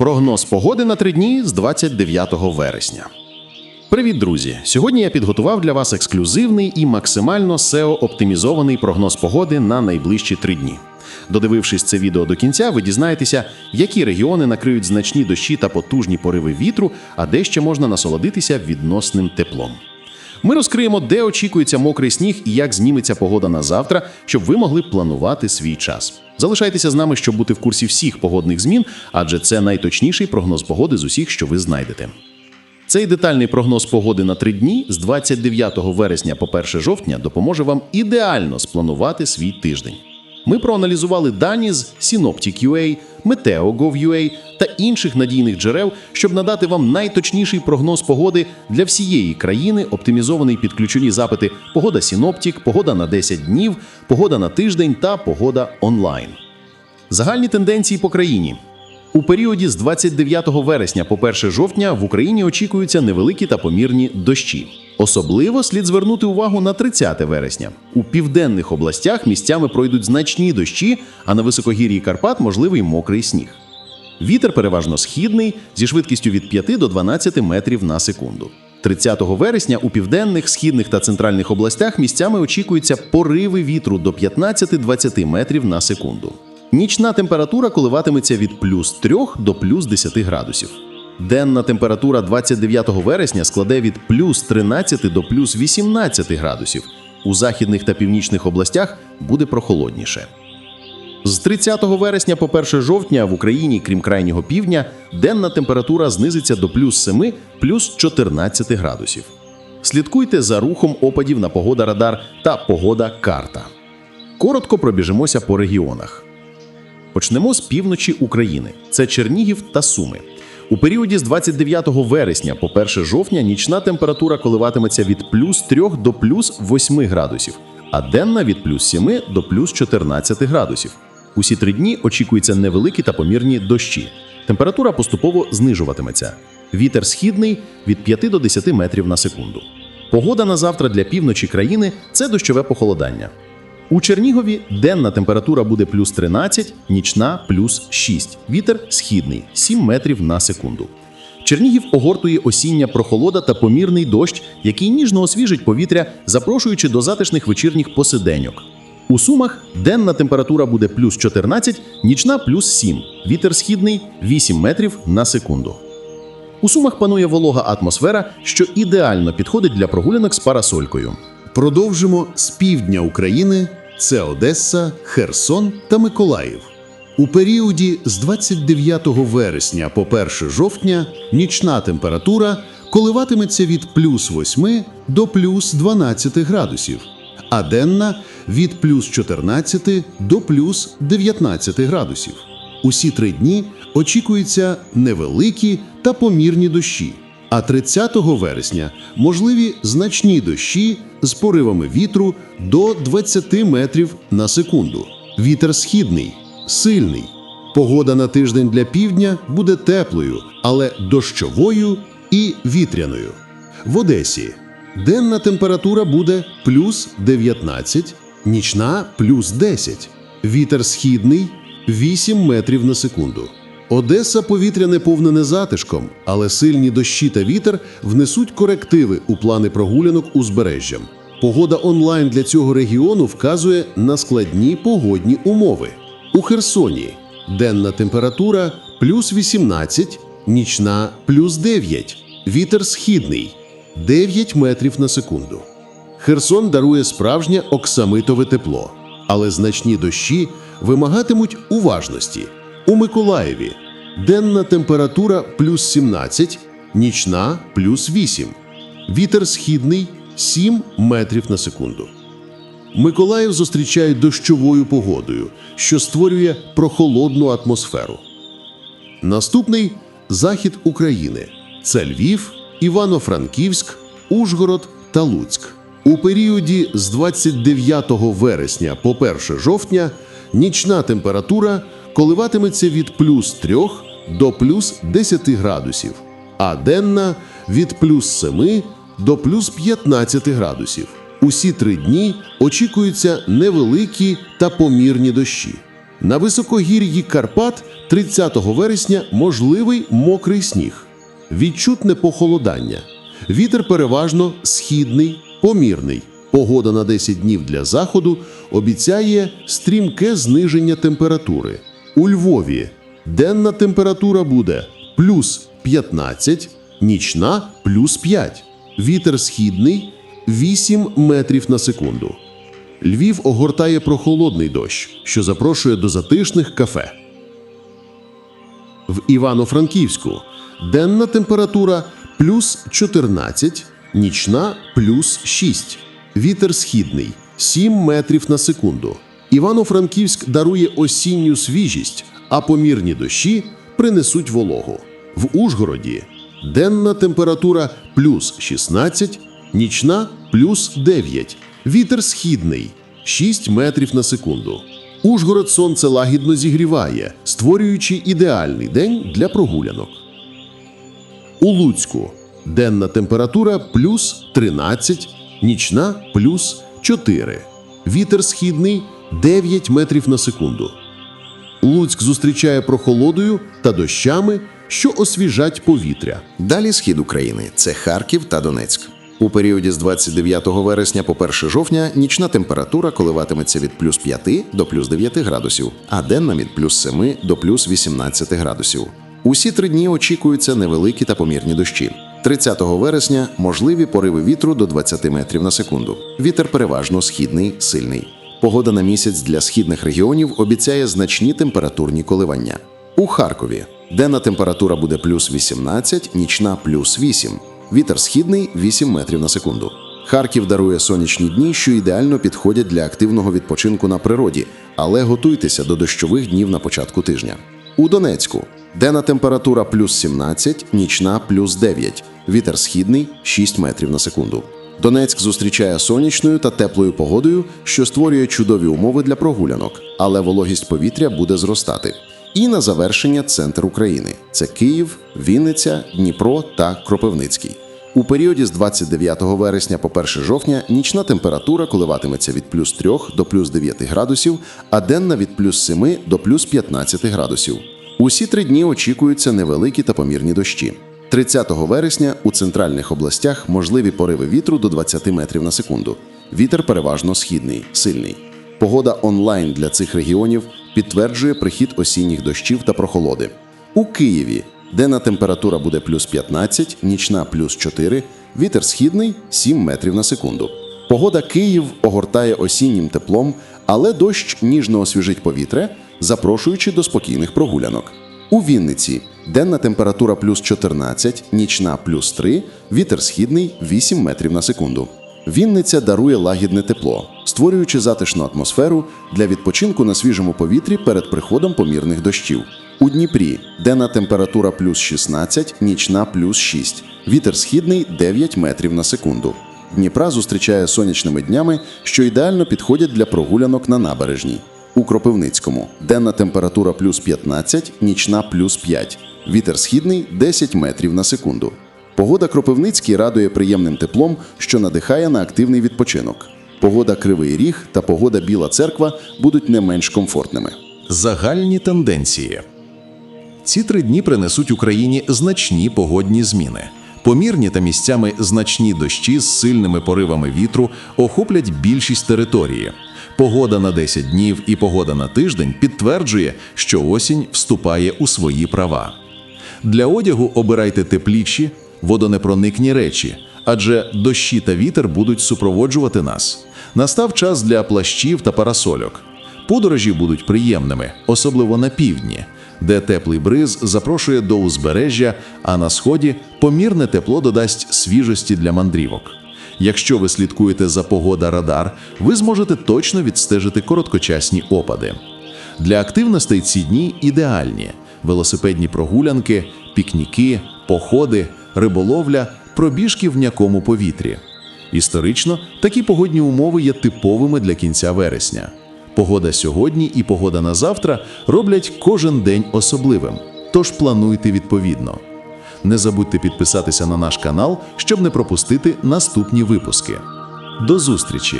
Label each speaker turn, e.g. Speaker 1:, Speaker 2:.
Speaker 1: Прогноз погоди на три дні з 29 вересня. Привіт, друзі! Сьогодні я підготував для вас ексклюзивний і максимально SEO-оптимізований прогноз погоди на найближчі три дні. Додивившись це відео до кінця, ви дізнаєтеся, які регіони накриють значні дощі та потужні пориви вітру, а де ще можна насолодитися відносним теплом. Ми розкриємо, де очікується мокрий сніг і як зніметься погода на завтра, щоб ви могли планувати свій час. Залишайтеся з нами, щоб бути в курсі всіх погодних змін, адже це найточніший прогноз погоди з усіх, що ви знайдете. Цей детальний прогноз погоди на три дні з 29 вересня по 1 жовтня допоможе вам ідеально спланувати свій тиждень. Ми проаналізували дані з Synoptic.ua, Meteo.gov.ua та інших надійних джерел, щоб надати вам найточніший прогноз погоди для всієї країни, оптимізований під ключові запити погода Синоптік, погода на 10 днів, погода на тиждень та погода онлайн. Загальні тенденції по країні. У періоді з 29 вересня по 1 жовтня в Україні очікуються невеликі та помірні дощі. Особливо слід звернути увагу на 30 вересня. У південних областях місцями пройдуть значні дощі, а на високогір'ї Карпат можливий мокрий сніг. Вітер переважно східний зі швидкістю від 5 до 12 метрів на секунду. 30 вересня у південних, східних та центральних областях місцями очікуються пориви вітру до 15-20 метрів на секунду. Нічна температура коливатиметься від плюс 3 до плюс 10 градусів. Денна температура 29 вересня складе від плюс 13 до плюс 18 градусів. У західних та північних областях буде прохолодніше. З 30 вересня по 1 жовтня в Україні, крім крайнього півдня, денна температура знизиться до плюс 7, плюс 14 градусів. Слідкуйте за рухом опадів на погода радар та погода карта. Коротко пробіжимося по регіонах. Почнемо з півночі України. Це Чернігів та Суми. У періоді з 29 вересня по 1 жовтня нічна температура коливатиметься від плюс 3 до плюс 8 градусів, а денна від плюс 7 до плюс 14 градусів. Усі три дні очікуються невеликі та помірні дощі. Температура поступово знижуватиметься. Вітер східний від 5 до 10 метрів на секунду. Погода на завтра для півночі країни це дощове похолодання. У Чернігові денна температура буде плюс 13, нічна плюс 6. Вітер східний 7 метрів на секунду. Чернігів огортує осіння прохолода та помірний дощ, який ніжно освіжить повітря, запрошуючи до затишних вечірніх посиденьок. У Сумах денна температура буде плюс 14, нічна плюс 7. Вітер східний 8 метрів на секунду. У Сумах панує волога атмосфера, що ідеально підходить для прогулянок з парасолькою.
Speaker 2: Продовжимо з півдня України. Це Одеса, Херсон та Миколаїв. У періоді з 29 вересня по 1 жовтня нічна температура коливатиметься від плюс 8 до плюс 12 градусів, а денна від плюс 14 до плюс 19 градусів. Усі три дні очікуються невеликі та помірні дощі. А 30 вересня можливі значні дощі з поривами вітру до 20 метрів на секунду. Вітер східний, сильний. Погода на тиждень для півдня буде теплою, але дощовою і вітряною. В Одесі денна температура буде плюс 19, нічна плюс 10. Вітер східний 8 метрів на секунду. Одеса повітряне повнене затишком, але сильні дощі та вітер внесуть корективи у плани прогулянок узбережжям. Погода онлайн для цього регіону вказує на складні погодні умови. У Херсоні денна температура плюс 18, нічна плюс 9, вітер східний 9 метрів на секунду. Херсон дарує справжнє оксамитове тепло, але значні дощі вимагатимуть уважності. У Миколаєві денна температура плюс 17, нічна плюс 8. Вітер східний 7 метрів на секунду. Миколаїв зустрічає дощовою погодою, що створює прохолодну атмосферу. Наступний захід України це Львів, Івано-Франківськ, Ужгород та Луцьк. У періоді з 29 вересня по 1 жовтня нічна температура коливатиметься від плюс 3 до плюс 10 градусів, а денна від плюс 7 до плюс 15 градусів. Усі три дні очікуються невеликі та помірні дощі.
Speaker 1: На високогір'ї Карпат 30 вересня можливий мокрий сніг. Відчутне похолодання. Вітер переважно східний, помірний. Погода на 10 днів для заходу обіцяє стрімке зниження температури. У Львові денна температура буде плюс 15, нічна плюс 5. Вітер східний 8 метрів на секунду. Львів огортає прохолодний дощ, що запрошує до затишних кафе. В Івано-Франківську денна температура плюс 14, нічна плюс 6. Вітер східний 7 метрів на секунду. Івано-Франківськ дарує осінню свіжість, а помірні дощі принесуть вологу. В Ужгороді денна температура плюс 16, нічна плюс 9. Вітер східний 6 метрів на секунду. Ужгород сонце лагідно зігріває, створюючи ідеальний день для прогулянок. У Луцьку денна температура плюс 13, нічна плюс 4. Вітер східний 9 метрів на секунду. Луцьк зустрічає прохолодою та дощами, що освіжать повітря.
Speaker 3: Далі схід України це Харків та Донецьк. У періоді з 29 вересня по 1 жовтня нічна температура коливатиметься від плюс 5 до плюс 9 градусів, а денна від плюс 7 до плюс 18 градусів. Усі три дні очікуються невеликі та помірні дощі. 30 вересня можливі пориви вітру до 20 метрів на секунду. Вітер переважно східний, сильний. Погода на місяць для східних регіонів обіцяє значні температурні коливання. У Харкові денна температура буде плюс 18, нічна плюс 8. Вітер східний 8 метрів на секунду. Харків дарує сонячні дні, що ідеально підходять для активного відпочинку на природі, але готуйтеся до дощових днів на початку тижня. У Донецьку денна температура плюс 17, нічна плюс 9. Вітер східний 6 метрів на секунду. Донецьк зустрічає сонячною та теплою погодою, що створює чудові умови для прогулянок, але вологість повітря буде зростати. І на завершення центр України це Київ, Вінниця, Дніпро та Кропивницький. У періоді з 29 вересня по 1 жовтня нічна температура коливатиметься від плюс 3 до плюс 9 градусів, а денна від плюс 7 до плюс 15 градусів. Усі три дні очікуються невеликі та помірні дощі. 30 вересня у центральних областях можливі пориви вітру до 20 метрів на секунду. Вітер переважно східний, сильний. Погода онлайн для цих регіонів підтверджує прихід осінніх дощів та прохолоди. У Києві денна температура буде плюс 15, нічна плюс 4, вітер східний 7 метрів на секунду. Погода Київ огортає осіннім теплом, але дощ ніжно освіжить повітря, запрошуючи до спокійних прогулянок. У Вінниці денна температура плюс 14, нічна плюс 3, вітер східний 8 метрів на секунду. Вінниця дарує лагідне тепло, створюючи затишну атмосферу для відпочинку на свіжому повітрі перед приходом помірних дощів. У Дніпрі денна температура плюс 16, нічна плюс 6, вітер східний 9 метрів на секунду. Дніпра зустрічає сонячними днями, що ідеально підходять для прогулянок на набережній. У Кропивницькому денна температура плюс 15, нічна плюс 5, вітер східний 10 метрів на секунду. Погода Кропивницький радує приємним теплом, що надихає на активний відпочинок. Погода Кривий Ріг та погода Біла Церква будуть не менш комфортними.
Speaker 4: Загальні тенденції. Ці три дні принесуть Україні значні погодні зміни. Помірні та місцями значні дощі з сильними поривами вітру охоплять більшість території. Погода на 10 днів і погода на тиждень підтверджує, що осінь вступає у свої права. Для одягу обирайте тепліші, водонепроникні речі, адже дощі та вітер будуть супроводжувати нас. Настав час для плащів та парасольок. Подорожі будуть приємними, особливо на півдні, де теплий бриз запрошує до узбережжя, а на сході помірне тепло додасть свіжості для мандрівок. Якщо ви слідкуєте за погода радар, ви зможете точно відстежити короткочасні опади. Для активностей ці дні ідеальні: велосипедні прогулянки, пікніки, походи, риболовля, пробіжки в м'якому повітрі. Історично такі погодні умови є типовими для кінця вересня. Погода сьогодні і погода на завтра роблять кожен день особливим, тож плануйте відповідно. Не забудьте підписатися на наш канал, щоб не пропустити наступні випуски. До зустрічі!